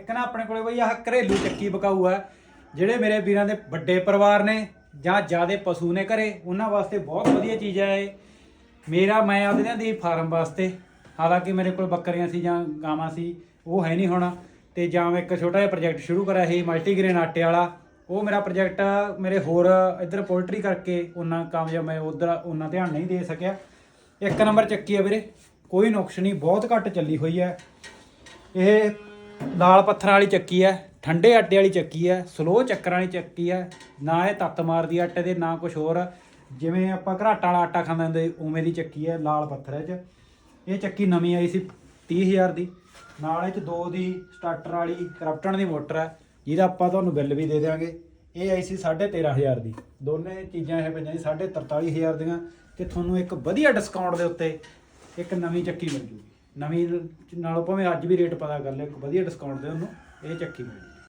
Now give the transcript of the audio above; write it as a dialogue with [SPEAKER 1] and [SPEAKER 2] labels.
[SPEAKER 1] ਇੱਕ ਨਾ ਆਪਣੇ ਕੋਲੇ ਬਈ ਆਹ ਘਰੇਲੂ ਚੱਕੀ ਬਕਾਊ ਆ, ਜਿਹੜੇ ਮੇਰੇ ਵੀਰਾਂ ਦੇ ਵੱਡੇ ਪਰਿਵਾਰ ਨੇ ਜਾਂ ਜਿਆਦੇ ਪਸ਼ੂ ਨੇ ਘਰੇ, ਉਹਨਾਂ ਵਾਸਤੇ ਬਹੁਤ ਵਧੀਆ ਚੀਜ਼ ਹੈ ਇਹ। ਮੇਰਾ, ਮੈਂ ਆਪਦੇ ਦੀ ਫਾਰਮ ਵਾਸਤੇ, ਹਾਲਾਂਕਿ ਮੇਰੇ ਕੋਲ ਬੱਕਰੀਆਂ ਸੀ ਜਾਂ ਗਾਵਾਂ ਸੀ, ਉਹ ਹੈ ਨਹੀਂ ਹੁਣ, ਤੇ ਜਾਂ ਮੈਂ ਇੱਕ ਛੋਟਾ ਜਿਹਾ ਪ੍ਰੋਜੈਕਟ ਸ਼ੁਰੂ ਕਰਿਆ ਸੀ ਮਲਟੀਗ੍ਰੇਨ ਆਟੇ ਵਾਲਾ, ਉਹ ਮੇਰਾ ਪ੍ਰੋਜੈਕਟ ਮੇਰੇ ਹੋਰ ਇੱਧਰ ਪੋਲਟਰੀ ਕਰਕੇ ਉਹਨਾਂ ਕਾਮਯਾਬ ਮੈਂ ਉਧਰ ਉਹਨਾਂ ਧਿਆਨ ਨਹੀਂ ਦੇ ਸਕਿਆ। ਇੱਕ ਨੰਬਰ ਚੱਕੀ ਆ ਵੀਰੇ, ਕੋਈ ਨੁਕਸ ਨਹੀਂ, ਬਹੁਤ ਘੱਟ ਚੱਲੀ ਹੋਈ ਹੈ ਇਹ ਲਾਲ ਪੱਥਰਾਂ ਵਾਲੀ ਚੱਕੀ ਹੈ ਠੰਡੇ ਆਟੇ ਵਾਲੀ ਚੱਕੀ ਹੈ ਸਲੋ ਚੱਕਰਾਂ ਵਾਲੀ ਚੱਕੀ ਹੈ ਨਾ ਇਹ ਤੱਤ ਮਾਰਦੀ ਆਟੇ ਦੇ, ਨਾ ਕੁਝ ਹੋਰ। ਜਿਵੇਂ ਆਪਾਂ ਘਰਾਟਾਂ ਵਾਲਾ ਆਟਾ ਖਾਂਦੇ ਹੁੰਦੇ, ਉਵੇਂ ਦੀ ਚੱਕੀ ਹੈ ਲਾਲ ਪੱਥਰ ਹੈ ਚ। ਇਹ ਚੱਕੀ ਨਵੀਂ ਆਈ ਸੀ 30000 ਦੀ। ਨਾਲ ਇਹ ਚ ਦੋ ਦੀ ਸਟਾਰਟਰ ਵਾਲੀ ਕਰਪਟਨ ਦੀ ਮੋਟਰ ਹੈ ਜਿਹਦਾ ਆਪਾਂ ਤੁਹਾਨੂੰ ਬਿੱਲ ਵੀ ਦੇ ਦੇਵਾਂਗੇ ਇਹ ਆਈ ਸੀ 13500 ਦੀ। ਦੋਨੇ ਚੀਜ਼ਾਂ ਇਹ ਪਈਆਂ ਸੀ 43000 ਦੀਆਂ ਤੇ ਤੁਹਾਨੂੰ ਇੱਕ ਵਧੀਆ ਡਿਸਕਾਊਂਟ ਦੇ ਉੱਤੇ ਇੱਕ ਨਵੀਂ ਚੱਕੀ ਮਿਲ ਜੂਗੀ। ਨਵੀਂ ਨਾਲੋਂ ਭਾਵੇਂ ਅੱਜ ਵੀ ਰੇਟ ਪਤਾ ਕਰ ਲਿਓ, ਇੱਕ ਵਧੀਆ ਡਿਸਕਾਊਂਟ ਦੇ ਉਹਨੂੰ, ਇਹ ਚੱਕੀ ਮਿਲ ਜੂਗੀ